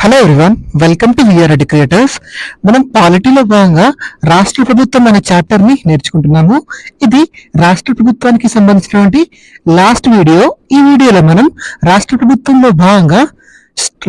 Hello everyone welcome to VR creators మనం పాలిటీలో భాగంగా రాష్ట్ర ప్రభుత్వం అనే చాప్టర్ని నేర్చుకుంటున్నాము. ఇది రాష్ట్ర ప్రభుత్వానికి సంబంధించినటువంటి లాస్ట్ వీడియో ఈ వీడియోలో మనం రాష్ట్ర ప్రభుత్వంలో భాగంగా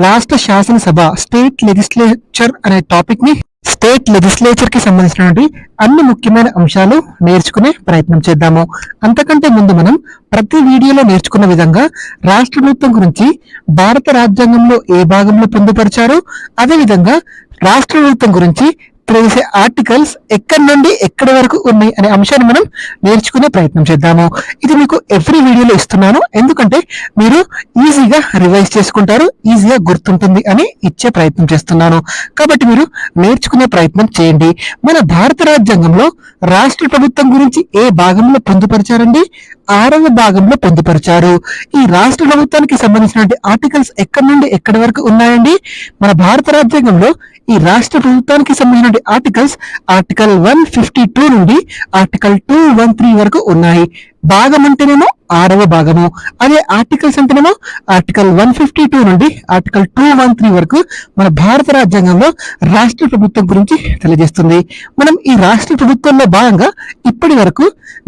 రాష్ట్ర శాసనసభ స్టేట్ లెజిస్లేచర్ అనే టాపిక్ని స్టేట్ లెజిస్లేచర్కి సంబంధించినటువంటి అన్ని ముఖ్యమైన అంశాలు నేర్చుకునే ప్రయత్నం చేద్దాము. అంతకంటే ముందు మనం ప్రతి వీడియోలో నేర్చుకున్న విధంగా రాష్ట్ర ప్రభుత్వం గురించి భారత రాజ్యాంగంలో ఏ భాగంలో పొందుపరిచారో అదే విధంగా రాష్ట్ర ప్రభుత్వం గురించి తెలిసే ఆర్టికల్స్ ఎక్కడి నుండి ఎక్కడి వరకు ఉన్నాయి అనే అంశాన్ని మనం నేర్చుకునే ప్రయత్నం చేద్దాము. ఇది మీకు ఎవ్రీ వీడియోలో ఇస్తున్నాను. ఎందుకంటే మీరు ఈజీగా రివైజ్ చేసుకుంటారు ఈజీగా గుర్తుంటుంది అని ఇచ్చే ప్రయత్నం చేస్తున్నాను. కాబట్టి మీరు నేర్చుకునే ప్రయత్నం చేయండి. మన భారత రాజ్యాంగంలో రాష్ట్ర ప్రభుత్వం గురించి ఏ భాగంలో పొందుపరిచారండి? ఆరవ భాగంలో పొందుపరిచారు. ఈ రాష్ట్ర ప్రభుత్వానికి సంబంధించిన ఆర్టికల్స్ ఎక్కడి నుండి ఎక్కడి వరకు ఉన్నాయండి? మన భారత రాజ్యాంగంలో ఈ రాష్ట్ర ప్రభుత్వానికి సంబంధించిన articles article one fifty two నుండి ఆర్టికల్ టూ వన్ త్రీ వరకు ఉన్నాయి. భాగం అంటేనేమో ఆరవ భాగము. అదే ఆర్టికల్స్ అంటేనేమో ఆర్టికల్ వన్ ఫిఫ్టీ టూ నుండి ఆర్టికల్ టూ వన్ త్రీ వరకు మన భారత రాజ్యాంగంలో రాష్ట్ర ప్రభుత్వం గురించి తెలియజేస్తుంది. మనం ఈ రాష్ట్ర ప్రభుత్వంలో భాగంగా ఇప్పటి వరకు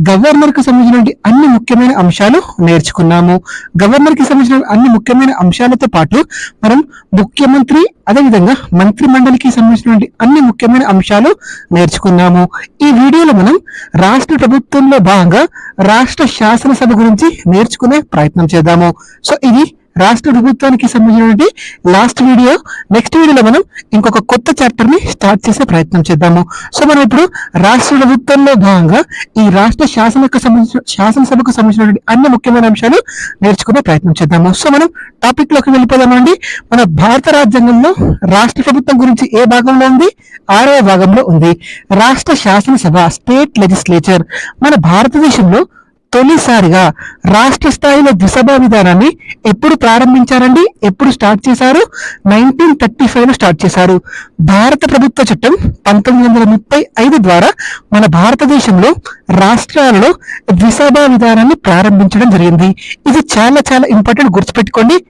గవర్నర్కు సంబంధించిన అన్ని ముఖ్యమైన అంశాలు నేర్చుకున్నాము. గవర్నర్కి సంబంధించిన అన్ని ముఖ్యమైన అంశాలతో పాటు మనం ముఖ్యమంత్రి అదేవిధంగా మంత్రి మండలికి సంబంధించినటువంటి అన్ని ముఖ్యమైన అంశాలు నేర్చుకున్నాము. ఈ వీడియోలో మనం రాష్ట్ర ప్రభుత్వంలో భాగంగా రాష్ట్ర శాసనసభ గురించి నేర్చుకునే ప్రయత్నం చేద్దాము. సో ఇది రాష్ట్ర ప్రభుత్వానికి సంబంధించినటువంటి లాస్ట్ వీడియో. నెక్స్ట్ వీడియోలో మనం ఇంకొక కొత్త చాప్టర్ని స్టార్ట్ చేసే ప్రయత్నం చేద్దాము. సో మనం ఇప్పుడు రాష్ట్ర ప్రభుత్వంలో భాగంగా ఈ రాష్ట్ర శాసనకు సంబంధించిన శాసనసభకు సంబంధించినటువంటి అన్ని ముఖ్యమైన అంశాలు నేర్చుకునే ప్రయత్నం చేద్దాము. సో మనం టాపిక్లోకి వెళ్ళిపోదామండి మన భారత రాజ్యాంగంలో రాష్ట్ర ప్రభుత్వం గురించి ఏ భాగంలో ఉంది? ఆరవ భాగంలో ఉంది. రాష్ట్ర శాసనసభ స్టేట్ లెజిస్లేచర్ మన భారతదేశంలో తొలిసారిగా రాష్ట్ర స్థాయిలో దిశభా విధానాన్ని ఎప్పుడు ప్రారంభించారండి? ఎప్పుడు స్టార్ట్ చేశారు? నైన్టీన్ థర్టీ ఫైవ్లో స్టార్ట్ చేశారు. భారత ప్రభుత్వ చట్టం పంతొమ్మిది వందల ముప్పై ఐదు ద్వారా మన భారతదేశంలో రాష్ట్రాలలో దిశభా విధానాన్ని ప్రారంభించడం జరిగింది. ఇది చాలా చాలా ఇంపార్టెంట్ గుర్తుపెట్టుకోండి.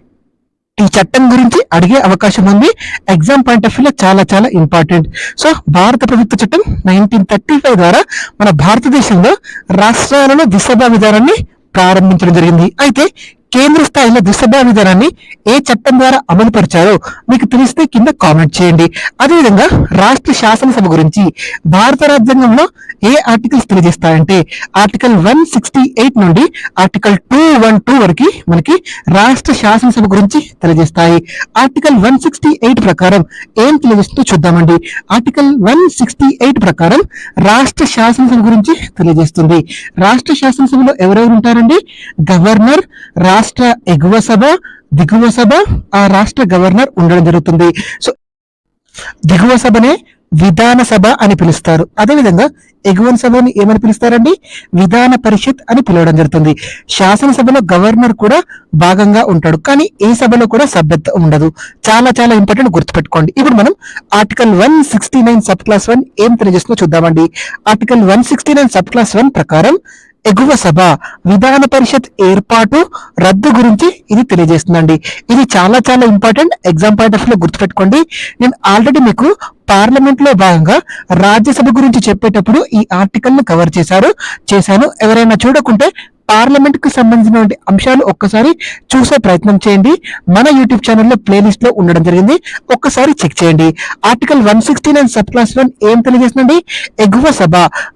ఈ చట్టం గురించి అడిగే అవకాశం ఉంది. ఎగ్జామ్ పాయింట్ ఆఫ్ వ్యూలో చాలా చాలా ఇంపార్టెంట్ సో భారత ప్రభుత్వ చట్టం నైన్టీన్ థర్టీ ఫైవ్ ద్వారా మన భారతదేశంలో రాష్ట్రాలలో దిశభా విధానాన్ని ప్రారంభించడం జరిగింది. అయితే కేంద్ర స్థాయిలో దిశభా విధానాన్ని ఏ చట్టం ద్వారా అమలు పరిచారో మీకు తెలిస్తే కింద కామెంట్ చేయండి. అదేవిధంగా రాష్ట్ర శాసనసభ గురించి భారత రాజ్యాంగంలో ఏ ఆర్టికల్స్ తెలియజేస్తాయంటే ఆర్టికల్ వన్ సిక్స్టీ ఎయిట్ నుండి ఆర్టికల్ టూ వన్ టూ వరకు మనకి రాష్ట్ర శాసనసభ గురించి తెలియజేస్తాయి. ఆర్టికల్ వన్ సిక్స్టీ ఎయిట్ ప్రకారం ఏం తెలియజేస్తుందో చూద్దామండి. ఆర్టికల్ వన్ సిక్స్టీ ఎయిట్ ప్రకారం రాష్ట్ర శాసనసభ గురించి తెలియజేస్తుంది. రాష్ట్ర శాసనసభలో ఎవరెవరు ఉంటారండి? గవర్నర్ రాష్ట్ర ఎగువ సభ దిగువ సభ ఆ రాష్ట్ర గవర్నర్ ఉండడం జరుగుతుంది. సో దిగువ సభనే విధాన సభ అని పిలుస్తారు. అదేవిధంగా ఎగువ సభని ఏమని పిలుస్తారండి? విధాన పరిషత్ అని పిలవడం జరుగుతుంది. శాసనసభలో గవర్నర్ కూడా భాగంగా ఉంటాడు. కానీ ఏ సభలో కూడా సభ్యత ఉండదు. చాలా చాలా ఇంపార్టెంట్ గుర్తుపెట్టుకోండి. ఇప్పుడు మనం article one sixty nine sub clause one ఏం తెలియజేస్తుందో చూద్దామండి. Article one sixty nine sub clause one ప్రకారం ఎగువ సభ విధాన పరిషత్ ఏర్పాటు రద్దు గురించి ఇది తెలియజేస్తుందండి. ఇది చాలా చాలా ఇంపార్టెంట్ ఎగ్జామ్ పాయింట్ ఆఫ్లో గుర్తుపెట్టుకోండి. నేను ఆల్రెడీ మీకు పార్లమెంట్లో భాగంగా రాజ్యసభ గురించి చెప్పేటప్పుడు ఈ ఆర్టికల్ను కవర్ చేశారు. చేశాను. ఎవరైనా చూడకుంటే పార్లమెంట్కు సంబంధించినటువంటి అంశాలు ఒక్కసారి చూసే ప్రయత్నం చేయండి. మన యూట్యూబ్ ఛానల్లో ప్లేలిస్ట్లో ఉండడం జరిగింది. ఒక్కసారి చెక్ చేయండి. Article one sixty nine sub clause one ఏం తెలియజేస్తుందండి? ఎగువ సభ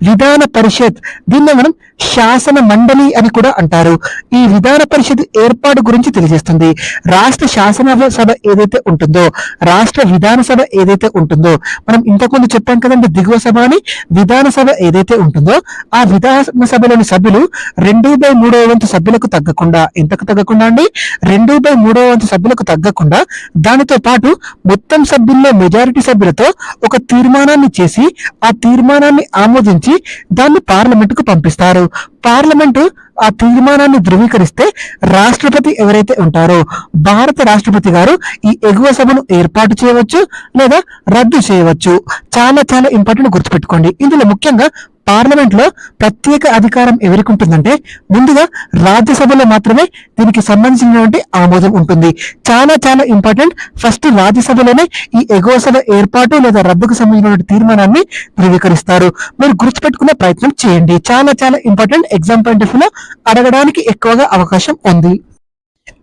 విధాన పరిషత్ దీన్ని మనం శాసన మండలి అని కూడా అంటారు. ఈ విధాన పరిషత్ ఏర్పాటు గురించి తెలియజేస్తుంది. రాష్ట్ర శాసన సభ ఏదైతే ఉంటుందో రాష్ట్ర విధాన సభ ఏదైతే ఉంటుందో మనం ఇంతకుముందు చెప్పాం కదండి దిగువ సభ అని విధాన సభ ఏదైతే ఉంటుందో ఆ విధాన సభలోని సభ్యులు రెండు బై మూడవ వంతు సభ్యులకు తగ్గకుండా ఎంతకు తగ్గకుండా అండి? రెండు బై మూడవ వంతు సభ్యులకు తగ్గకుండా దానితో పాటు మొత్తం సభ్యుల్లో మెజారిటీ సభ్యులతో ఒక తీర్మానాన్ని చేసి ఆ తీర్మానాన్ని ఆమోదించి దాన్ని పార్లమెంట్కు పంపిస్తారు. పార్లమెంటు ఆ తీర్మానాన్ని ధృవీకరిస్తే రాష్ట్రపతి ఎవరైతే ఉంటారో భారత రాష్ట్రపతి గారు ఈ ఎగువ సభను ఏర్పాటు చేయవచ్చు లేదా రద్దు చేయవచ్చు. చాలా చాలా ఇంపార్టెంట్ గుర్తుపెట్టుకోండి. ఇందులో ముఖ్యంగా పార్లమెంట్లో ప్రత్యేక అధికారం ఎవరికి ఉంటుందంటే ముందుగా రాజ్యసభలో మాత్రమే దీనికి సంబంధించినటువంటి ఆమోదం ఉంటుంది. చాలా చాలా ఇంపార్టెంట్. ఫస్ట్ రాజ్యసభలోనే ఈ ఎగువ సభ ఏర్పాటు లేదా రద్దుకు సంబంధించినటువంటి తీర్మానాన్ని ధృవీకరిస్తారు. మీరు గుర్తుపెట్టుకునే ప్రయత్నం చేయండి. చాలా చాలా ఇంపార్టెంట్. ఎగ్జామ్ పాయింట్ ఆఫ్లో అడగడానికి ఎక్కువగా అవకాశం ఉంది.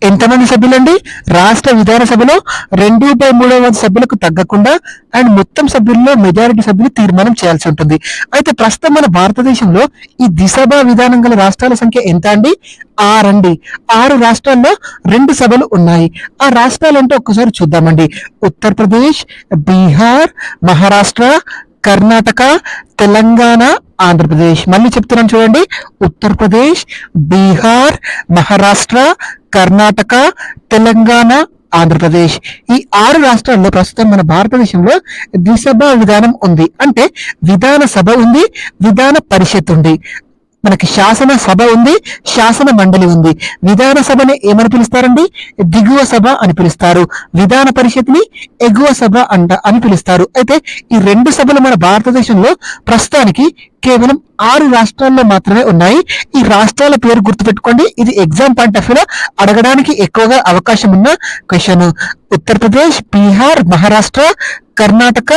ఎంతమంది సభ్యులండి? రాష్ట్ర విధానసభలో రెండు బై మూడవ వంద సభ్యులకు తగ్గకుండా అండ్ మొత్తం సభ్యుల్లో మెజారిటీ సభ్యులు తీర్మానం చేయాల్సి ఉంటుంది. అయితే ప్రస్తుతం మన భారతదేశంలో ఈ దిశభ విధానం గల రాష్ట్రాల సంఖ్య ఎంత అండి? ఆరండి ఆరు రాష్ట్రాల్లో రెండు సభలు ఉన్నాయి. ఆ రాష్ట్రాలు అంటే ఒక్కసారి చూద్దామండి. ఉత్తరప్రదేశ్ బీహార్ మహారాష్ట్ర కర్ణాటక తెలంగాణ ఆంధ్రప్రదేశ్. మళ్ళీ చెప్తున్నాను చూడండి. ఉత్తరప్రదేశ్ బీహార్ మహారాష్ట్ర కర్ణాటక తెలంగాణ ఆంధ్రప్రదేశ్. ఈ ఆరు రాష్ట్రాల్లో ప్రస్తుతం మన భారతదేశంలో ద్విసభ విధానం ఉంది. అంటే విధాన సభ ఉంది విధాన పరిషత్ ఉంది. మనకి శాసన సభ ఉంది శాసన మండలి ఉంది. విధాన సభని ఏమని పిలుస్తారండి? దిగువ సభ అని పిలుస్తారు. విధాన పరిషత్ని ఎగువ సభ అంట అని పిలుస్తారు. అయితే ఈ రెండు సభలు మన భారతదేశంలో ప్రస్తుతానికి కేవలం ఆరు రాష్ట్రాల్లో మాత్రమే ఉన్నాయి. ఈ రాష్ట్రాల పేరు గుర్తుపెట్టుకోండి. ఇది ఎగ్జామ్ పాయింట్ ఆఫ్ వ్యూలో అడగడానికి ఎక్కువగా అవకాశం ఉన్న క్వశ్చన్ ఉత్తరప్రదేశ్ బీహార్ మహారాష్ట్ర కర్ణాటక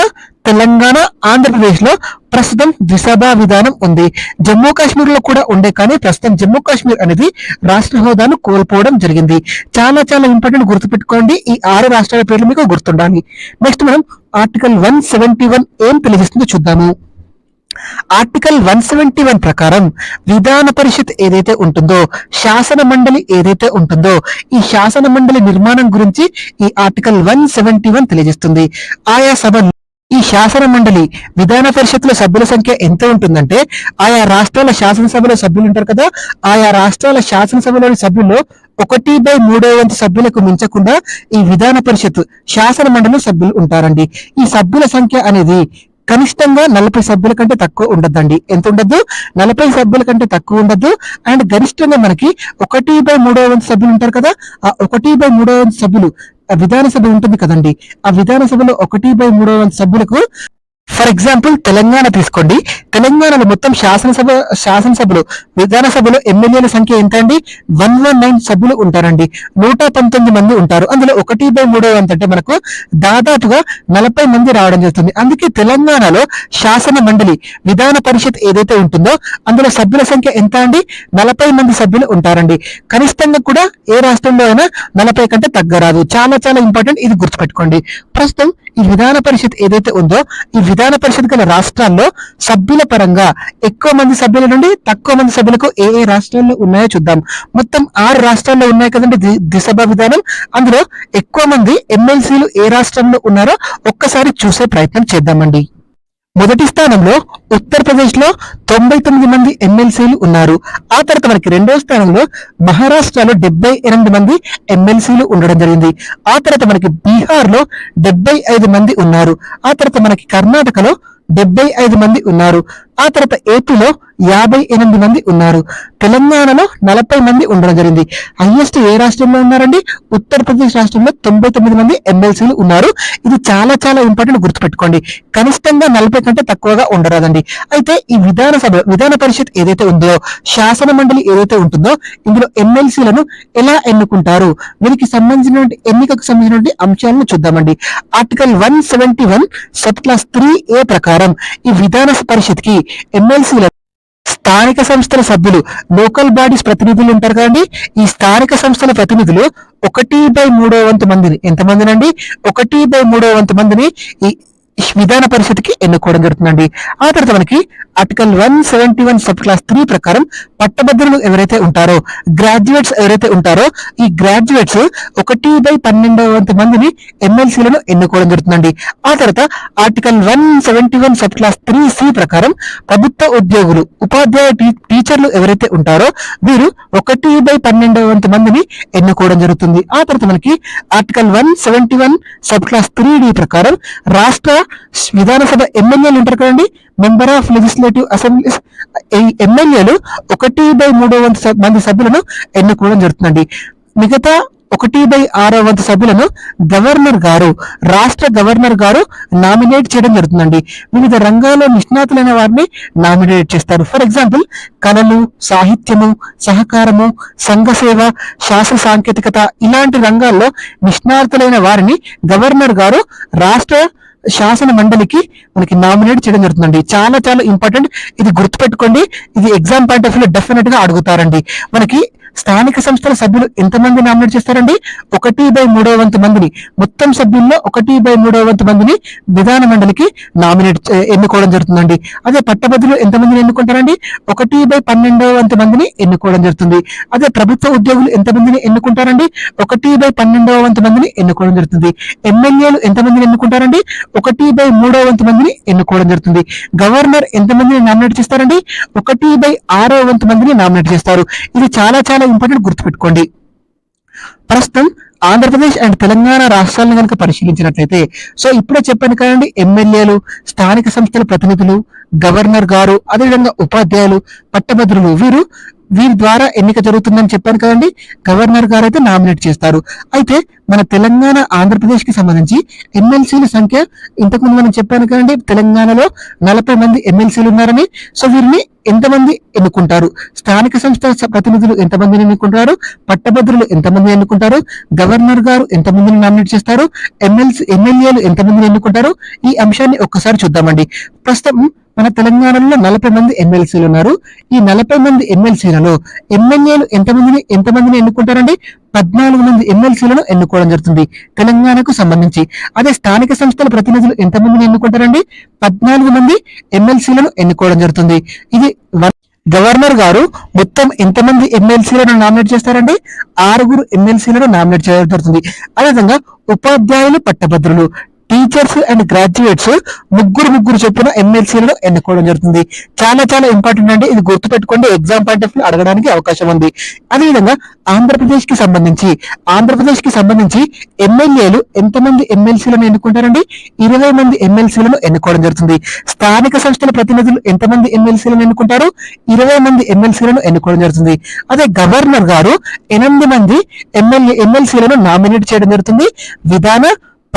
తెలంగాణ ఆంధ్రప్రదేశ్లో ప్రస్తుతం ద్విసభా విధానం ఉంది. జమ్మూ కాశ్మీర్లో కూడా ఉండే కానీ ప్రస్తుతం జమ్మూ కాశ్మీర్ అనేది రాష్ట్ర హోదాను కోల్పోవడం జరిగింది. చాలా చాలా ఇంపార్టెంట్ గుర్తుపెట్టుకోండి. ఈ ఆరు రాష్ట్రాల పేర్లు మీకు గుర్తుండాలి. నెక్స్ట్ మనం ఆర్టికల్ వన్ సెవెంటీ వన్ ఏం తెలియజేస్తుందో చూద్దాము. ఆర్టికల్ వన్ సెవెంటీ వన్ ప్రకారం విధాన పరిషత్ ఏదైతే ఉంటుందో శాసన మండలి ఏదైతే ఉంటుందో ఈ శాసన మండలి నిర్మాణం గురించి ఈ ఆర్టికల్ వన్ సెవెంటీ వన్ తెలియజేస్తుంది. ఆయా సభ ఈ శాసన మండలి విధాన పరిషత్లో సభ్యుల సంఖ్య ఎంత ఉంటుందంటే ఆయా రాష్ట్రాల శాసనసభలో సభ్యులు ఉంటారు కదా ఆయా రాష్ట్రాల శాసనసభలోని సభ్యుల్లో ఒకటి బై మూడో వంతు సభ్యులకు మించకుండా ఈ విధాన పరిషత్ శాసన మండలి సభ్యులు ఉంటారండి. ఈ సభ్యుల సంఖ్య అనేది కనిష్టంగా నలభై సభ్యుల కంటే తక్కువ ఉండద్దండి. ఎంత ఉండద్దు? నలభై సభ్యుల కంటే తక్కువ ఉండద్దు. అండ్ గరిష్టంగా మనకి ఒకటి బై మూడో వంతు సభ్యులు ఉంటారు కదా ఆ ఒకటి బై మూడో వంతు సభ్యులు ఆ విధానసభ ఉంటుంది కదండి. ఆ విధానసభలో ఒకటి బై మూడో వంతు సభ్యులకు ఫర్ ఎగ్జాంపుల్ తెలంగాణ తీసుకోండి. తెలంగాణలో మొత్తం శాసనసభ శాసనసభలు విధానసభలో ఎమ్మెల్యేల సంఖ్య ఎంత అండి వన్ వన్ నైన్ సభ్యులు ఉంటారండి. నూట పంతొమ్మిది మంది ఉంటారు. అందులో ఒకటి బై మూడో వంతు అంటే మనకు దాదాపుగా నలభై మంది రావడం జరుగుతుంది. అందుకే తెలంగాణలో శాసన మండలి విధాన పరిషత్ ఏదైతే ఉంటుందో అందులో సభ్యుల సంఖ్య ఎంత అండి? నలభై మంది సభ్యులు ఉంటారండి. కనిష్టంగా కూడా ఏ రాష్ట్రంలో అయినా నలభై కంటే తగ్గరాదు. చాలా చాలా ఇంపార్టెంట్. ఇది గుర్తుపెట్టుకోండి. ప్రస్తుతం ఈ విధాన పరిషత్ ఏదైతే ఉందో ఈ విధాన పరిషత్ గల రాష్ట్రాల్లో సభ్యుల పరంగా ఎక్కువ మంది సభ్యుల నుండి తక్కువ మంది సభ్యులకు ఏ ఏ రాష్ట్రాల్లో ఉన్నాయో చూద్దాం. మొత్తం ఆరు రాష్ట్రాల్లో ఉన్నాయి కదండి ది- దిశభ విధానం. అందులో ఎక్కువ మంది ఎమ్మెల్సీలు ఏ రాష్ట్రంలో ఉన్నారో ఒక్కసారి చూసే ప్రయత్నం చేద్దామండి. మొదటి స్థానంలో ఉత్తరప్రదేశ్లో తొంభై తొమ్మిది మంది ఎమ్మెల్సీలు ఉన్నారు. ఆ తర్వాత మనకి రెండవ స్థానంలో మహారాష్ట్రలో డెబ్బై ఎనిమిది మంది ఎమ్మెల్సీలు ఉండడం జరిగింది. ఆ తర్వాత మనకి బీహార్లో డెబ్బై ఐదు మంది ఉన్నారు. ఆ తర్వాత మనకి కర్ణాటకలో డెబ్బై ఐదు మంది ఉన్నారు. ఆ తర్వాత ఏపీలో యాభై ఎనిమిది మంది ఉన్నారు. తెలంగాణలో నలభై మంది ఉండడం జరిగింది. హైయెస్ట్ ఏ రాష్ట్రంలో ఉన్నారండి? ఉత్తరప్రదేశ్ రాష్ట్రంలో తొంభై తొమ్మిది మంది ఎమ్మెల్సీలు ఉన్నారు. ఇది చాలా చాలా ఇంపార్టెంట్ గుర్తుపెట్టుకోండి. కనిష్టంగా నలభై కంటే తక్కువగా ఉండరాదండి. అయితే ఈ విధాన సభ విధాన పరిషత్ ఏదైతే ఉందో శాసన మండలి ఏదైతే ఉంటుందో ఇందులో ఎమ్మెల్సీలను ఎలా ఎన్నుకుంటారు? వీరికి సంబంధించినటువంటి ఎన్నికకు సంబంధించినటువంటి అంశాలను చూద్దామండి. Article one seventy one sub clause three A ప్రకారం ఈ విధాన పరిషత్కి ఎమ్మెల్సీల స్థానిక సంస్థల సభ్యులు లోకల్ బాడీస్ ప్రతినిధులు ఉంటారు కదండి. ఈ స్థానిక సంస్థల ప్రతినిధులు ఒకటి బై మూడో వంతు మందిని ఎంతమందినండి? ఒకటి బై మూడో వంతు మందిని ఈ విధాన పరిషత్కి ఎన్నుకోవడం జరుగుతుందండి. ఆ తర్వాత మనకి article one seventy one sub clause three ప్రకారం పట్టభద్రులు ఎవరైతే ఉంటారో గ్రాడ్యుయేట్స్ ఎవరైతే ఉంటారో ఈ గ్రాడ్యుయేట్స్ ఒకటి బై పన్నెండవ వంతు మందిని ఎమ్మెల్సీలను ఎన్నుకోవడం జరుగుతుందండి. ఆ తర్వాత article one seventy one sub clause three C ప్రకారం ప్రభుత్వ ఉద్యోగులు ఉపాధ్యాయ టీచర్లు ఎవరైతే ఉంటారో వీరు ఒకటి బై పన్నెండవ వంతు మందిని ఎన్నుకోవడం జరుగుతుంది. ఆ తర్వాత మనకి article one seventy one sub clause three D ప్రకారం రాష్ట్ర విధానసభ ఎమ్మెల్యేలు ఉంటారు కదండి మెంబర్ ఆఫ్ లెజిస్లేటివ్ అసెంబ్లీస్ ఈ ఎమ్మెల్యేలు ఒకటి బై మూడో వంతు మంది సభ్యులను ఎన్నుకోవడం జరుగుతుందండి. మిగతా ఒకటి బై ఆరో వంతు సభ్యులను గవర్నర్ గారు రాష్ట్ర గవర్నర్ గారు నామినేట్ చేయడం జరుగుతుందండి. వివిధ రంగాల్లో నిష్ణాతులైన వారిని నామినేట్ చేస్తారు. ఫర్ ఎగ్జాంపుల్ కళలు సాహిత్యము సహకారము సంఘ సేవ శాస్త్ర సాంకేతికత ఇలాంటి రంగాల్లో నిష్ణాతులైన వారిని గవర్నర్ గారు రాష్ట్ర శాసన మండలికి మనకి నామినేట్ చేయడం జరుగుతుందండి. చాలా చాలా ఇంపార్టెంట్ ఇది గుర్తుపెట్టుకోండి. ఇది ఎగ్జామ్ పాయింట్ ఆఫ్ వ్యూ డెఫినెట్గా అడుగుతారండి. మనకి స్థానిక సంస్థల సభ్యులు ఎంతమంది నామినేట్ చేస్తారండి? ఒకటి బై మూడో వంతు మందిని. మొత్తం సభ్యుల్లో ఒకటి బై మూడో వంతు మందిని విధాన మండలికి నామినేట్ ఎన్నుకోవడం జరుగుతుందండి. అదే పట్టభద్రులు ఎంతమందిని ఎన్నుకుంటారండి? ఒకటి బై పన్నెండవ వంతు మందిని ఎన్నుకోవడం జరుగుతుంది. అదే ప్రభుత్వ ఉద్యోగులు ఎంతమందిని ఎన్నుకుంటారండి? ఒకటి బై పన్నెండవ వంతు మందిని ఎన్నుకోవడం జరుగుతుంది. ఎమ్మెల్యేలు ఎంతమందిని ఎన్నుకుంటారండి? ఒకటి బై మూడో వంతు మందిని ఎన్నుకోవడం జరుగుతుంది. గవర్నర్ ఎంతమందిని నామినేట్ చేస్తారండి? ఒకటి బై ఆరో వంతు మందిని నామినేట్ చేస్తారు. ఇది చాలా చాలా ఇంపార్టెంట్ గుర్తుపెట్టుకోండి. ప్రస్తుతం ఆంధ్రప్రదేశ్ అండ్ తెలంగాణ రాష్ట్రాలను కనుక పరిశీలించినట్లయితే సో ఇప్పుడే చెప్పాను కదండి ఎమ్మెల్యేలు స్థానిక సంస్థల ప్రతినిధులు గవర్నర్ గారు అదేవిధంగా ఉపాధ్యాయులు పట్టభద్రులు వీరు వీరి ద్వారా ఎన్నిక జరుగుతుందని చెప్పాను కదండి గవర్నర్ గారు అయితే నామినేట్ చేస్తారు. అయితే మన తెలంగాణ ఆంధ్రప్రదేశ్కి సంబంధించి ఎమ్మెల్సీల సంఖ్య ఇంతకుముందు మనం చెప్పాను కదండి తెలంగాణలో నలభై మంది ఎమ్మెల్సీలు ఉన్నారని సో వీరిని ఎంతమంది ఎన్నుకుంటారు? స్థానిక సంస్థల ప్రతినిధులు ఎంతమందిని ఎన్నుకుంటారు? పట్టభద్రులు ఎంతమంది ఎన్నుకుంటారు? గవర్నర్ గారు ఎంతమందిని నామినేట్ చేస్తారు? ఎమ్మెల్సీ ఎమ్మెల్యేలు ఎంతమందిని ఎన్నుకుంటారు? ఈ అంశాన్ని ఒక్కసారి చూద్దామండి. ప్రస్తుతం మన తెలంగాణలో నలభై మంది ఎమ్మెల్సీలు ఉన్నారు. ఈ నలభై మంది ఎమ్మెల్సీలలో ఎమ్మెల్యేలు ఎంతమందిని ఎంతమందిని ఎన్నుకుంటారండి? పద్నాలుగు మంది ఎమ్మెల్సీలను ఎన్నుకోవడం జరుగుతుంది. తెలంగాణకు సంబంధించి. అదే స్థానిక సంస్థల ప్రతినిధులు ఎంతమందిని ఎన్నుకుంటారండి? పద్నాలుగు మంది ఎమ్మెల్సీలను ఎన్నుకోవడం జరుగుతుంది. ఇది గవర్నర్ గారు మొత్తం ఎంతమంది ఎమ్మెల్సీలను నామినేట్ చేస్తారండి? ఆరుగురు ఎమ్మెల్సీలను నామినేట్ చేయడం జరుగుతుంది. అదేవిధంగా ఉపాధ్యాయులు పట్టభద్రులు టీచర్స్ అండ్ గ్రాడ్యుయేట్స్ ముగ్గురు ముగ్గురు చొప్పున ఎమ్మెల్సీలను ఎన్నుకోవడం జరుగుతుంది. చాలా చాలా ఇంపార్టెంట్ అండి. ఇది గుర్తుపెట్టుకోండి. ఎగ్జామ్ పాయింట్ ఆఫ్ అడగడానికి అవకాశం ఉంది. అదేవిధంగా ఆంధ్రప్రదేశ్కి సంబంధించి ఆంధ్రప్రదేశ్కి సంబంధించి ఎమ్మెల్యేలు ఎంతమంది ఎమ్మెల్సీలను ఎన్నుకుంటారండి? ఇరవై మంది ఎమ్మెల్సీలను ఎన్నుకోవడం జరుగుతుంది. స్థానిక సంస్థల ప్రతినిధులు ఎంతమంది ఎమ్మెల్సీలను ఎన్నుకుంటారు? ఇరవై మంది ఎమ్మెల్సీలను ఎన్నుకోవడం జరుగుతుంది. అదే గవర్నర్ గారు ఎనిమిది మంది ఎమ్మెల్యే ఎమ్మెల్సీలను నామినేట్ చేయడం జరుగుతుంది. విధాన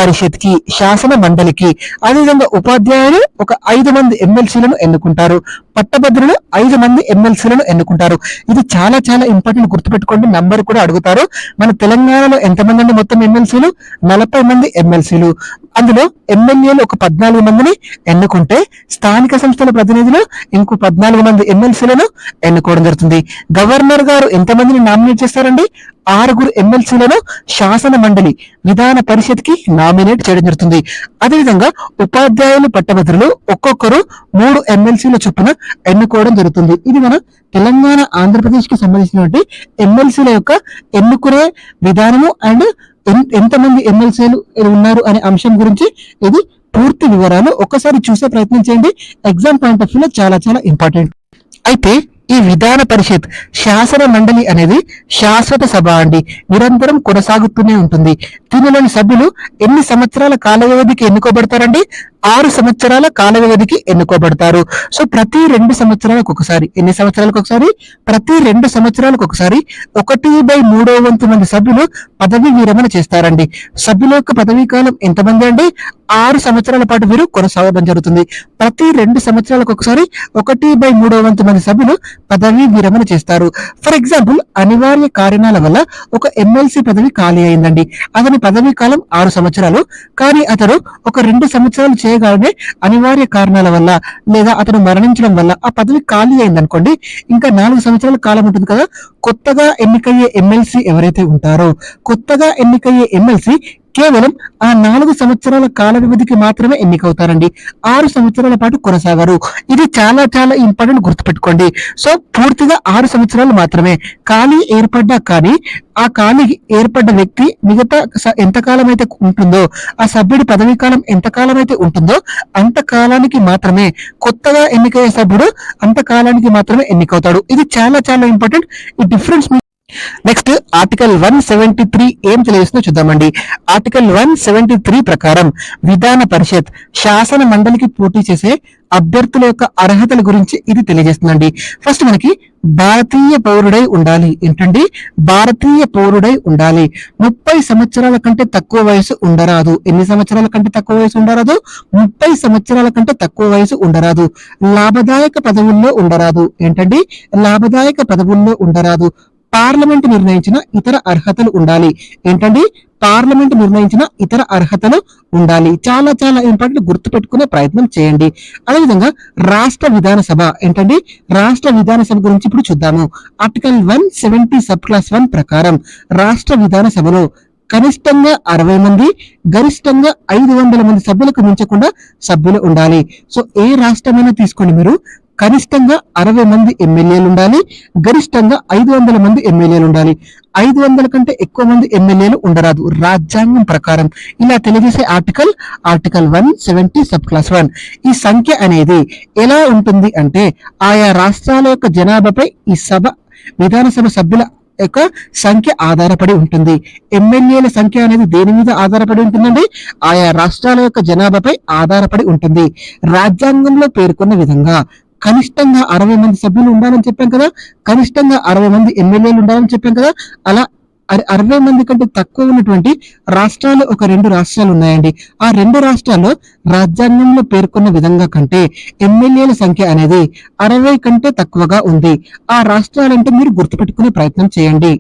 పరిషత్కి శాసన మండలికి అదేవిధంగా ఉపాధ్యాయులు ఒక ఐదు మంది ఎమ్మెల్సీలను ఎన్నుకుంటారు. పట్టభద్రులు ఐదు మంది ఎమ్మెల్సీలను ఎన్నుకుంటారు. ఇది చాలా చాలా ఇంపార్టెంట్ గుర్తుపెట్టుకోండి. నంబర్ కూడా అడుగుతారు. మన తెలంగాణలో ఎంతమంది అండి మొత్తం ఎమ్మెల్సీలు? నలభై మంది ఎమ్మెల్సీలు. అందులో ఎమ్మెల్యేలు ఒక పద్నాలుగు మందిని ఎన్నుకుంటే స్థానిక సంస్థల ప్రతినిధులు ఇంకో పద్నాలుగు మంది ఎమ్మెల్సీలను ఎన్నుకోవడం జరుగుతుంది. గవర్నర్ గారు ఎంతమందిని నామినేట్ చేస్తారండి? ఆరుగురు ఎమ్మెల్సీలను శాసన మండలి విధాన పరిషత్కి నామినేట్ చేయడం జరుగుతుంది. అదేవిధంగా ఉపాధ్యాయులు పట్టభద్రులు ఒక్కొక్కరు మూడు ఎమ్మెల్సీల చొప్పున ఎన్నుకోవడం జరుగుతుంది. ఇది మన తెలంగాణ ఆంధ్రప్రదేశ్కి సంబంధించినటువంటి ఎమ్మెల్సీల యొక్క ఎన్నుకునే విధానము అండ్ ఎంతమంది ఎమ్మెల్సీలు ఉన్నారు అనే అంశం గురించి ఇది పూర్తి వివరాలు ఒక్కసారి చూసే ప్రయత్నం చేయండి. ఎగ్జామ్ పాయింట్ ఆఫ్ వ్యూలో చాలా చాలా ఇంపార్టెంట్ అయితే ఈ విధాన పరిషత్ శాసన మండలి అనేది శాశ్వత సభ అండి. నిరంతరం కొనసాగుతూనే ఉంటుంది. దీనిలోని సభ్యులు ఎన్ని సంవత్సరాల కాల వ్యవధికి ఎన్నుకోబడతారండి? ఆరు సంవత్సరాల కాల వ్యవధికి ఎన్నుకోబడతారు. సో ప్రతి రెండు సంవత్సరాలకు ఒకసారి ఎన్ని సంవత్సరాలకు ఒకసారి? ప్రతి రెండు సంవత్సరాలకు ఒకసారి ఒకటి బై మూడో వంతు మంది సభ్యులు పదవి విరమణ చేస్తారండి. సభ్యుల యొక్క పదవీ కాలం ఎంతమంది అండి? ఆరు సంవత్సరాల పాటు వీరు కొనసాగడం జరుగుతుంది. ప్రతి రెండు సంవత్సరాలకు ఒకసారి ఒకటి బై మూడో వంతు మంది సభ్యులు పదవీ విరమణ చేస్తారు. ఫర్ ఎగ్జాంపుల్ అనివార్య కారణాల వల్ల ఒక ఎమ్మెల్సీ పదవి ఖాళీ అయిందండి. అతని పదవీ కాలం ఆరు సంవత్సరాలు. కానీ అతను ఒక రెండు సంవత్సరాలు చేయగానే అనివార్య కారణాల వల్ల లేదా అతను మరణించడం వల్ల ఆ పదవి ఖాళీ అయింది అనుకోండి ఇంకా నాలుగు సంవత్సరాల కాలం ఉంటుంది కదా కొత్తగా ఎన్నికయ్యే ఎమ్మెల్సీ ఎవరైతే ఉంటారో కొత్తగా ఎన్నికయ్యే ఎమ్మెల్సీ కేవలం ఆ నాలుగు సంవత్సరాల కాల వ్యవధికి మాత్రమే ఎన్నికవుతారండి. ఆరు సంవత్సరాల పాటు కొనసాగరు. ఇది చాలా చాలా ఇంపార్టెంట్ గుర్తుపెట్టుకోండి. సో పూర్తిగా ఆరు సంవత్సరాలు మాత్రమే. ఖాళీ ఏర్పడ్డా కానీ ఆ ఖాళీ ఏర్పడ్డ వ్యక్తి మిగతా ఎంతకాలం ఎంత కాలం అయితే ఉంటుందో ఆ సభ్యుడి పదవీ కాలం ఎంత కాలం అయితే ఉంటుందో అంత కాలానికి మాత్రమే కొత్తగా ఎన్నికయ్యే సభ్యుడు అంత కాలానికి మాత్రమే ఎన్నికవుతాడు. ఇది చాలా చాలా ఇంపార్టెంట్. ఈ difference next article one seventy three ఏం తెలియజేస్తుందో చూద్దామండి. ఆర్టికల్ వన్ సెవెంటీ త్రీ ప్రకారం విధాన పరిషత్ శాసన మండలికి పోటీ చేసే అభ్యర్థుల యొక్క అర్హతల గురించి ఇది తెలియజేస్తుందండి. ఫస్ట్ మనకి భారతీయ పౌరుడై ఉండాలి. ఏంటండి? భారతీయ పౌరుడై ఉండాలి. ముప్పై సంవత్సరాల కంటే తక్కువ వయసు ఉండరాదు. ఎన్ని సంవత్సరాల కంటే తక్కువ వయసు ఉండరాదు? ముప్పై సంవత్సరాల కంటే తక్కువ వయసు ఉండరాదు. లాభదాయక పదవుల్లో ఉండరాదు. ఏంటండి? లాభదాయక పదవుల్లో ఉండరాదు. పార్లమెంట్ నిర్ణయించిన ఇతర అర్హతలు ఉండాలి. ఏంటండి? పార్లమెంట్ నిర్ణయించిన ఇతర అర్హతలు ఉండాలి. చాలా చాలా ఇంపార్టెంట్ గుర్తు పెట్టుకునే ప్రయత్నం చేయండి. అదేవిధంగా రాష్ట్ర విధానసభ ఏంటండి? రాష్ట్ర విధానసభ గురించి ఇప్పుడు చూద్దాము. Article one seventy sub clause one ప్రకారం రాష్ట్ర విధానసభలో కనిష్టంగా అరవై మంది గరిష్టంగా ఐదు వందల మంది సభ్యులకు మించకుండా సభ్యులు ఉండాలి. సో ఏ రాష్ట్రమైనా తీసుకోండి మీరు. కనిష్టంగా అరవై మంది ఎమ్మెల్యేలు ఉండాలి గరిష్టంగా ఐదు వందల మంది ఎమ్మెల్యేలు ఉండాలి ఐదు వందల కంటే ఎక్కువ మంది ఎమ్మెల్యేలు ఉండరాదు. రాజ్యాంగం ప్రకారం. ఇలా తెలియజేసే article article one seventy sub clause one. ఈ సంఖ్య అనేది ఎలా ఉంటుంది అంటే ఆయా రాష్ట్రాల యొక్క జనాభాపై ఈ సభ విధానసభ సభ్యుల యొక్క సంఖ్య ఆధారపడి ఉంటుంది. ఎమ్మెల్యేల సంఖ్య అనేది దేని మీద ఆధారపడి ఉంటుందండి? ఆయా రాష్ట్రాల యొక్క జనాభాపై ఆధారపడి ఉంటుంది. రాజ్యాంగంలో పేర్కొన్న విధంగా కనిష్టంగా అరవై మంది సభ్యులు ఉండాలని చెప్పాం కదా కనిష్టంగా అరవై మంది ఎమ్మెల్యేలు ఉండాలని చెప్పాం కదా అలా అరవై మంది కంటే తక్కువ ఉన్నటువంటి రాష్ట్రాలు ఒక రెండు రాష్ట్రాలు ఉన్నాయండి. ఆ రెండు రాష్ట్రాల్లో రాజ్యాంగంలో పేర్కొన్న విధంగా కంటే ఎమ్మెల్యేల సంఖ్య అనేది అరవై కంటే తక్కువగా ఉంది. ఆ రాష్ట్రాలంటే మీరు గుర్తుపెట్టుకునే ప్రయత్నం చేయండి.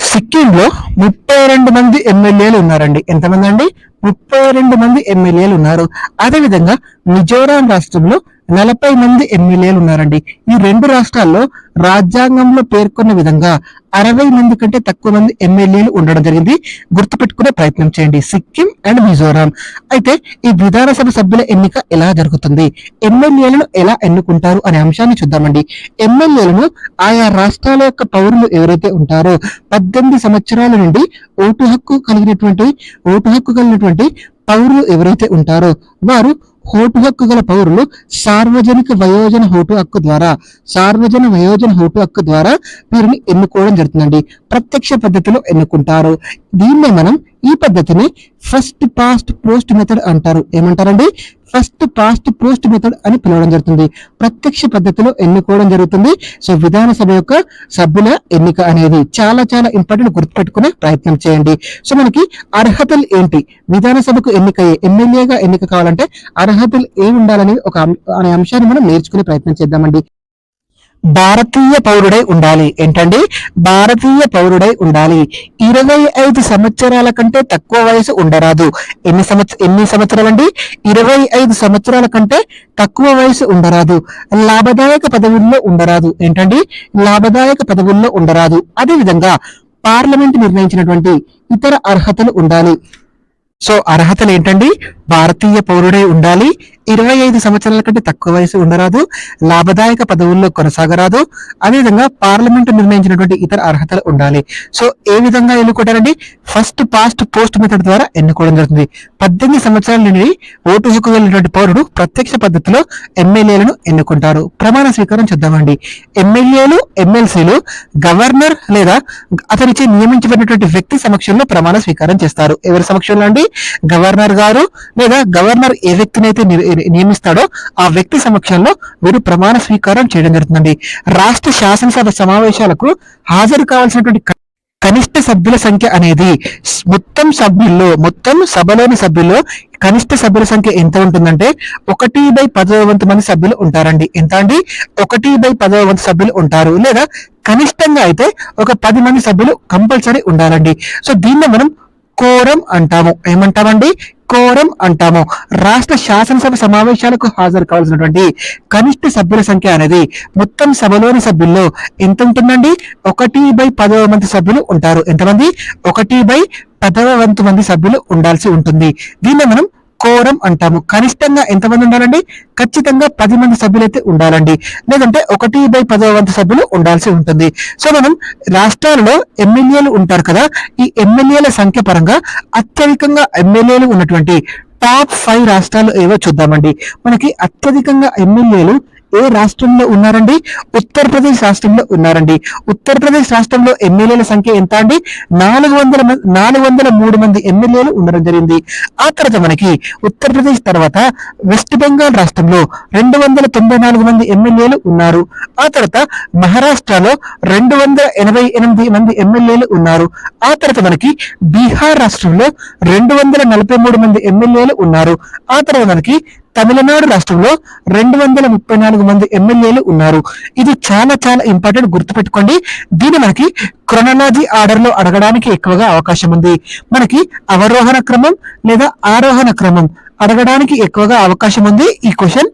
సిక్కింలో ముప్పై రెండు మంది ఎమ్మెల్యేలు ఉన్నారండి. ఎంతమంది అండి? ముప్పై రెండు మంది ఎమ్మెల్యేలు ఉన్నారు. అదేవిధంగా మిజోరాం రాష్ట్రంలో నలభై మంది ఎమ్మెల్యేలు ఉన్నారండి. ఈ రెండు రాష్ట్రాల్లో రాజ్యాంగంలో పేర్కొన్న విధంగా అరవై మంది కంటే తక్కువ మంది ఎమ్మెల్యేలు ఉండడం జరిగింది. గుర్తుపెట్టుకునే ప్రయత్నం చేయండి. సిక్కిం అండ్ మిజోరాం. అయితే ఈ విధానసభ సభ్యుల ఎన్నిక ఎలా జరుగుతుంది? ఎమ్మెల్యేలను ఎలా ఎన్నుకుంటారు అనే అంశాన్ని చూద్దామండి. ఎమ్మెల్యేలను ఆయా రాష్ట్రాల యొక్క పౌరులు ఎవరైతే ఉంటారో పద్దెనిమిది సంవత్సరాల నుండి ఓటు హక్కు కలిగినటువంటి ఓటు హక్కు కలిగినటువంటి పౌరులు ఎవరైతే ఉంటారో వారు ఓటు హక్కు గల పౌరులు సార్వజనిక వయోజన ఓటు హక్కు ద్వారా సార్వజన వయోజన ఓటు హక్కు ద్వారా వీరిని ఎన్నుకోవడం జరుగుతుందండి. ప్రత్యక్ష పద్ధతిలో ఎన్నుకుంటారు. దీన్నే మనం ఈ పద్ధతిని ఫస్ట్ పాస్ట్ పోస్ట్ మెథడ్ అంటారు. ఏమంటారండి? ఫస్ట్ పాస్ట్ పోస్ట్ మెథడ్ అని పిలవడం జరుగుతుంది. ప్రత్యక్ష పద్ధతిలో ఎన్నుకోవడం జరుగుతుంది. సో విధానసభ యొక్క సభ్యుల ఎన్నిక అనేది చాలా చాలా ఇంపార్టెంట్ గుర్తుపెట్టుకునే ప్రయత్నం చేయండి. సో మనకి అర్హతలు ఏంటి? విధానసభకు ఎన్నికయ్యే ఎమ్మెల్యేగా ఎన్నిక కావాలంటే అర్హతలు ఏమి ఉండాలనేది ఒక అనే అంశాన్ని మనం నేర్చుకునే ప్రయత్నం చేద్దామండి. భారతీయ పౌరుడై ఉండాలి ఏంటండి భారతీయ పౌరుడై ఉండాలి ఇరవై ఐదు సంవత్సరాల కంటే తక్కువ వయసు ఉండరాదు ఎన్ని సంవత్సర ఎన్ని సంవత్సరాలండి ఇరవై ఐదు సంవత్సరాల కంటే తక్కువ వయసు ఉండరాదు లాభదాయక పదవుల్లో ఉండరాదు ఏంటండి లాభదాయక పదవుల్లో ఉండరాదు అదే విధంగా పార్లమెంట్ నిర్ణయించినటువంటి ఇతర అర్హతలు ఉండాలి సో అర్హతలు ఏంటండి? భారతీయ పౌరుడై ఉండాలి. ఇరవై ఐదు సంవత్సరాల కంటే తక్కువ వయసు ఉండరాదు. లాభదాయక పదవుల్లో కొనసాగరాదు. అదేవిధంగా పార్లమెంట్ నిర్ణయించినటువంటి ఇతర అర్హతలు ఉండాలి. సో ఏ విధంగా ఎన్నుకుంటారండి? ఫస్ట్ పాస్ట్ పోస్ట్ మెథడ్ ద్వారా ఎన్నుకోవడం జరుగుతుంది. పద్దెనిమిది సంవత్సరాల నుండి ఓటు హక్కు వెళ్ళినటువంటి పౌరుడు ప్రత్యక్ష పద్ధతిలో ఎమ్మెల్యేలను ఎన్నుకుంటారు. ప్రమాణ స్వీకారం చూద్దామండి. ఎమ్మెల్యేలు ఎమ్మెల్సీలు గవర్నర్ లేదా అతనిచే నియమించబడినటువంటి వ్యక్తి సమక్షంలో ప్రమాణ స్వీకారం చేస్తారు. ఎవరి సమక్షంలో అండి? గవర్నర్ గారు లేదా గవర్నర్ ఏ వ్యక్తినైతే నియమిస్తాడో ఆ వ్యక్తి సమక్షంలో వీరు ప్రమాణ స్వీకారం చేయడం జరుగుతుందండి. రాష్ట్ర శాసనసభ సమావేశాలకు హాజరు కావాల్సినటువంటి కనిష్ట సభ్యుల సంఖ్య అనేది మొత్తం సభ్యుల్లో మొత్తం సభలోని సభ్యుల్లో కనిష్ట సభ్యుల సంఖ్య ఎంత ఉంటుందంటే ఒకటి బై పదవ వంతు మంది సభ్యులు ఉంటారండి. ఎంత అండి? ఒకటి బై పదవ వంతు సభ్యులు ఉంటారు. లేదా కనిష్టంగా అయితే ఒక పది మంది సభ్యులు కంపల్సరీ ఉండాలండి. సో దీన్ని మనం కోరం అంటాము. ఏమంటామండి? కోరం అంటాము. రాష్ట్ర శాసనసభ సమావేశాలకు హాజరు కావాల్సినటువంటి కనిష్ట సభ్యుల సంఖ్య అనేది మొత్తం సభలోని సభ్యుల్లో ఎంత ఉంటుందండి ఒకటి బై పదవ మంది సభ్యులు ఉంటారు. ఎంతమంది? ఒకటి బై పదవ వంతు మంది సభ్యులు ఉండాల్సి ఉంటుంది. దీన్ని మనం కోరం అంటాము. కనిష్టంగా ఎంతమంది ఉండాలండి? ఖచ్చితంగా పది మంది సభ్యులైతే ఉండాలండి. లేదంటే ఒకటి బై పదవ వంతు సభ్యులు ఉండాల్సి ఉంటుంది. సో మనం రాష్ట్రాలలో ఎమ్మెల్యేలు ఉంటారు కదా ఈ ఎమ్మెల్యేల సంఖ్య పరంగా అత్యధికంగా ఎమ్మెల్యేలు ఉన్నటువంటి టాప్ ఫైవ్ రాష్ట్రాలు ఏవో చూద్దామండి. మనకి అత్యధికంగా ఎమ్మెల్యేలు ఏ రాష్ట్రంలో ఉన్నారండి? ఉత్తరప్రదేశ్ రాష్ట్రంలో ఉన్నారండి. ఉత్తరప్రదేశ్ రాష్ట్రంలో ఎమ్మెల్యేల సంఖ్య ఎంత అండి? నాలుగు వందల నాలుగు వందల మూడు మంది ఎమ్మెల్యేలు ఉండడం జరిగింది. ఆ తర్వాత మనకి ఉత్తరప్రదేశ్ తర్వాత వెస్ట్ బెంగాల్ రాష్ట్రంలో రెండు వందల తొంభై నాలుగు మంది ఎమ్మెల్యేలు ఉన్నారు. ఆ తర్వాత మహారాష్ట్రలో రెండు వందల ఎనభై ఎనిమిది మంది ఎమ్మెల్యేలు ఉన్నారు. ఆ తర్వాత మనకి బీహార్ రాష్ట్రంలో రెండు వందల నలభై మూడు మంది ఎమ్మెల్యేలు ఉన్నారు. ఆ తర్వాత మనకి తమిళనాడు రాష్ట్రంలో రెండు వందల ముప్పై నాలుగు మంది ఎమ్మెల్యేలు ఉన్నారు. ఇది చాలా చాలా ఇంపార్టెంట్ గుర్తుపెట్టుకోండి. దీన్ని మనకి క్రొనలాజీ ఆర్డర్లో అడగడానికి ఎక్కువగా అవకాశం ఉంది. మనకి అవరోహణ క్రమం లేదా ఆరోహణ క్రమం అడగడానికి ఎక్కువగా అవకాశం ఉంది. ఈ క్వశ్చన్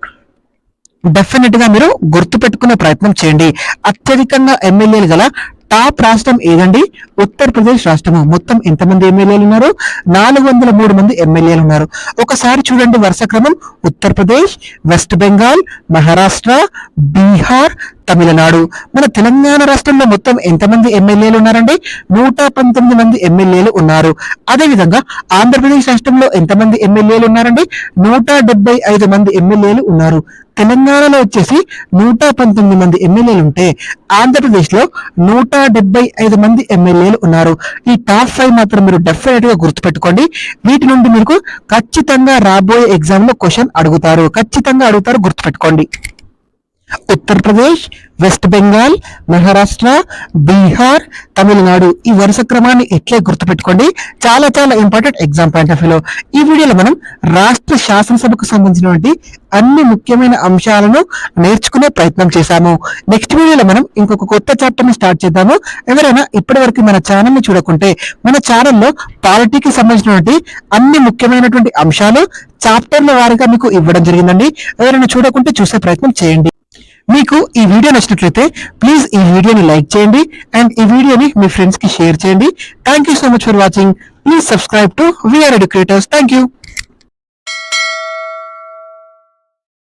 డెఫినెట్గా మీరు గుర్తు పెట్టుకునే ప్రయత్నం చేయండి. అత్యధికంగా ఎమ్మెల్యేలు గల టాప్ రాష్ట్రం ఏదండి? ఉత్తరప్రదేశ్ రాష్ట్రము? మొత్తం ఎంతమంది ఎమ్మెల్యేలు ఉన్నారు? నాలుగు వందల మూడు మంది ఎమ్మెల్యేలు ఉన్నారు. ఒకసారి చూడండి వరుస క్రమం. ఉత్తరప్రదేశ్ వెస్ట్ బెంగాల్ మహారాష్ట్ర బీహార్ తమిళనాడు. మన తెలంగాణ రాష్ట్రంలో మొత్తం ఎంతమంది ఎమ్మెల్యేలు ఉన్నారండి? నూట పంతొమ్మిది మంది ఎమ్మెల్యేలు ఉన్నారు. అదేవిధంగా ఆంధ్రప్రదేశ్ రాష్ట్రంలో ఎంతమంది ఎమ్మెల్యేలు ఉన్నారండి? నూట డెబ్బై ఐదు మంది ఎమ్మెల్యేలు ఉన్నారు. తెలంగాణలో వచ్చేసి నూట పంతొమ్మిది మంది ఎమ్మెల్యేలు ఉంటే ఆంధ్రప్రదేశ్లో నూట డెబ్బై ఐదు మంది ఎమ్మెల్యేలు ఉన్నారు. ఈ టాప్ ఫైవ్ మాత్రం మీరు డెఫినెట్గా గుర్తుపెట్టుకోండి. వీటి నుండి మీకు ఖచ్చితంగా రాబోయే ఎగ్జామ్లో క్వశ్చన్ అడుగుతారు. ఖచ్చితంగా అడుగుతారు గుర్తుపెట్టుకోండి. ఉత్తరప్రదేశ్ వెస్ట్ బెంగాల్ మహారాష్ట్ర బీహార్ తమిళనాడు. ఈ వరుస క్రమాన్ని ఎట్లే గుర్తుపెట్టుకోండి? చాలా చాలా ఇంపార్టెంట్ ఎగ్జామ్ పాయింట్ ఆఫ్ వ్యూలో ఈ వీడియోలో మనం రాష్ట్ర శాసనసభకు సంబంధించినటువంటి అన్ని ముఖ్యమైన అంశాలను నేర్చుకునే ప్రయత్నం చేశాము. నెక్స్ట్ వీడియోలో మనం ఇంకొక కొత్త చాప్టర్ని స్టార్ట్ చేద్దాము. ఎవరైనా ఇప్పటి వరకు మన ఛానల్ని చూడకుంటే మన ఛానల్లో పాలిటీకి సంబంధించినటువంటి అన్ని ముఖ్యమైనటువంటి అంశాలు చాప్టర్ల వారిగా మీకు ఇవ్వడం జరిగిందండి. ఎవరైనా చూడకుంటే చూసే ప్రయత్నం చేయండి. మీకు ఈ వీడియో నచ్చినట్లయితే ప్లీజ్ ఈ వీడియోని లైక్ చేయండి అండ్ ఈ వీడియోని మీ ఫ్రెండ్స్కి షేర్ చేయండి. Thank you so much for watching please subscribe to VR educators thank you